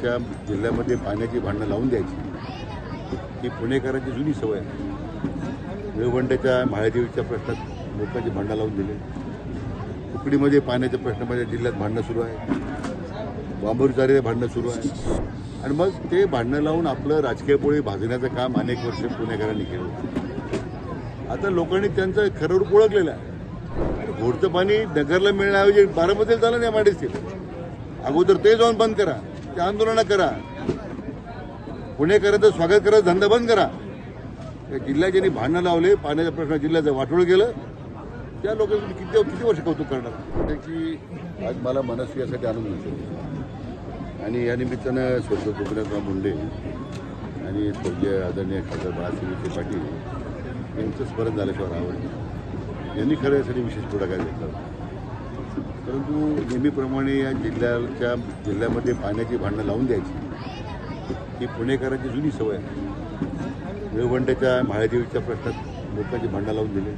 आमच्या जिल्ह्यामध्ये पाण्याची भांडणं लावून द्यायची. ही पुणेकरांची जुनी सवय आहे. निळवंड्याच्या माळेदेवीच्या प्रश्नात लोकांची भांडणं लावून दिले. कुकडीमध्ये पाण्याच्या प्रश्नामध्ये जिल्ह्यात भांडणं सुरू आहे. बांबूरचारीचे भांडणं सुरू आहे. आणि मग ते भांडणं लावून आपलं राजकीय पोळी भाजण्याचं काम अनेक वर्ष पुणेकरांनी केलं आता लोकांनी त्यांचं खरं रूप ओळखलेलं आहे. घोडचं पाणी नगरला मिळण्याऐवजी बारामतीला झालं नाही माडीतील अगोदर ते जाऊन बंद करा. आंदोलनं करा. पुणेकरांचं स्वागत करा धंदा बंद करा. या जिल्ह्यात ज्यांनी भांडणं लावले पाण्याचा प्रश्न जिल्ह्याचं वाटोळ गेलं त्या लोकांनी किती किती वर्ष कौतुक करणार? त्याची आज मला मनस्वी यासाठी आनंद होतो आणि या निमित्तानं स्वर्गीय गोपीनाथराव मुंडे आणि स्वर्गीय आदरणीय खासदार बाळासाहेब विखे पाटील यांचं स्मरण झाल्याशिवाय आवडलं यांनी खरं यासाठी विशेष पुढाकार घेतला परंतु नेहमीप्रमाणे या जिल्ह्याच्या जिल्ह्यामध्ये पाण्याची भांडणं लावून द्यायची. ही पुणेकरांची जुनी सवय आहे. निळवंड्याच्या माळेदेवीच्या प्रश्नात लोकांची भांडणं लावून दिले.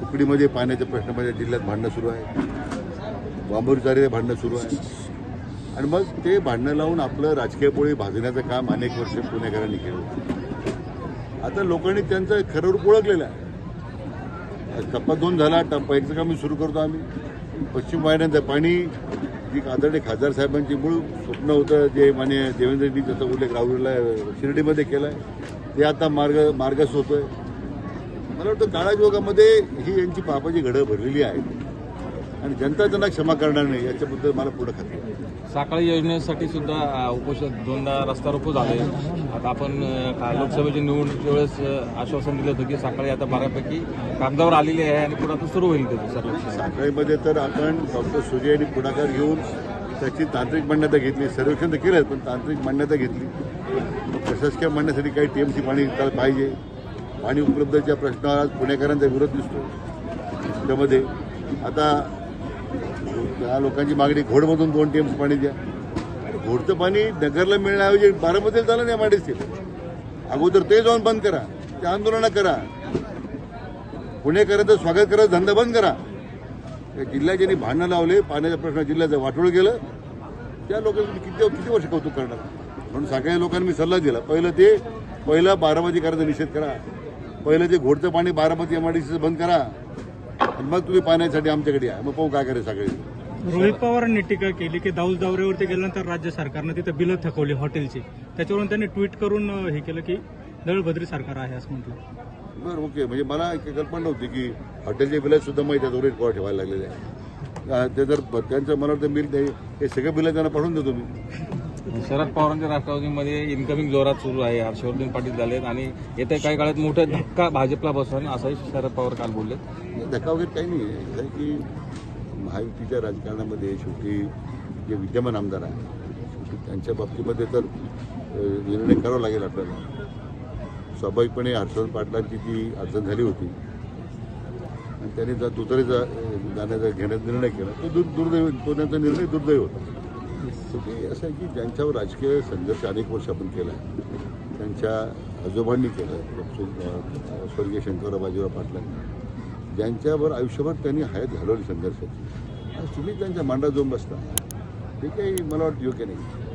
तुकडीमध्ये पाण्याच्या प्रश्नामध्ये जिल्ह्यात भांडणं सुरू आहे. बांबूरचारीचे भांडणं सुरू आहे. आणि मग ते भांडणं लावून आपलं राजकीय पोळी भाजण्याचं काम अनेक वर्ष पुणेकरांनी केलं. आता लोकांनी त्यांचं खरं रूप ओळखलेलं आहे. टप्पा दोन झाला टप्पा एकचं कामही सुरू करतो आम्ही. पश्चिम वाहिन्यांचं पाणी जी आदरणीय खासदार साहेबांची मूळ स्वप्न होतं जे माने देवेंद्रजी त्याचा उल्लेख राहुलला शिर्डीमध्ये केला आहे ते आता मार्ग मार्गस्थ होतोय. मला वाटतं काळायोगामध्ये ही यांची पापाची घडं भरलेली आहे आणि जनता त्यांना क्षमा करणार नाही याच्याबद्दल मला पुढं खात्री साखळी योजनेसाठी सुद्धा उपोषण दोनदा रस्ता रोको झाले. आता आपण लोकसभेच्या निवडणुकीच्या वेळेस आश्वासन दिलं होतं की साखळी आता बऱ्यापैकी कागदावर आलेली आहे आणि पुढे आता सुरू होईल त्याचं साखळीमध्ये तर आपण डॉक्टर सुजय यांनी पुढाकार घेऊन त्याची तांत्रिक मान्यता घेतली सर्वेक्षण तर केलं पण तांत्रिक मान्यता घेतली. प्रशासकीय मांडण्यासाठी काही टीएमसी पाणी त्याला पाहिजे. पाणी उपलब्धतेच्या प्रश्नावर आज पुणेकरांचा विरोध दिसतो त्यामध्ये. आता त्या लोकांची मागणी घोडमधून दोन टीएमसी पाणी द्या. घोडचं पाणी नगरला मिळण्याऐवजी बारामतीला झालं नाही माडीतील अगोदर ते जाऊन बंद करा ते आंदोलनं करा. पुणेकरांचं स्वागत करा धंदा बंद करा. त्या जिल्ह्याच्यानी भांडणं लावले पाण्याचा प्रश्न जिल्ह्याचं वाटोळ गेलं त्या लोकांनी किती किती वर्ष कौतुक करणार? म्हणून सगळ्या लोकांनी मी सल्ला दिला. पहिलं ते पहिलं बारामती करायचा निषेध करा. पहिलं ते घोडचं पाणी बारामती एमआरडीसीचं बंद करा. आणि मग तुम्ही पाण्यासाठी आमच्याकडे या. मग पाहू काय करायचं सगळे रोहित पवारांनी टीका केली की दाऊस दौऱ्यावरती गेल्यानंतर राज्य सरकारनं तिथे बिलं थकवली हॉटेलची. त्याच्यावरून त्यांनी ट्विट करून हे केलं की दळभद्री सरकार आहे असं म्हटलं. बरं ओके. म्हणजे मला एक कल्पना नव्हती की हॉटेलचे बिलं सुद्धा माहिती आहे रेट कोणा ठेवायला लागलेले आहे ते जर त्यांचं मला वाटतं बिल हे सगळे बिलं त्यांना पाठवून देतो मी. शरद पवारांच्या राष्ट्रवादीमध्ये इन्कमिंग जोरात सुरू आहे. हर्षवर्धन पाटील झालेत आणि येत्या काही काळात मोठा धक्का भाजपला बसवा असंही शरद पवार काल बोलले. धक्का वगैरे काही नाही आहे. कारण की महायुतीच्या राजकारणामध्ये शेवटी जे विद्यमान आमदार आहे त्यांच्या बाबतीमध्ये तर निर्णय करावा लागेल आपल्याला. स्वाभाविकपणे हर्षवर्धन पाटलांची जी अडचण झाली होती आणि त्यांनी जर दुसरीचा जाण्याचा घेण्याचा निर्णय केला तो दुर्दैव तो त्यांचा निर्णय दुर्दैव होता. शेवटी असं आहे की ज्यांच्यावर राजकीय संघर्ष अनेक वर्ष आपण केला आहे त्यांच्या आजोबांनी केलं आहे स्वर्गीय शंकरराव बाजीराव पाटलांनी. ज्यांच्यावर आयुष्यभर त्यांनी हयात घालवली संघर्षाची आज तुम्ही त्यांच्या मांडा जाऊन बसता. हे काही मला वाटतं योग्य नाही.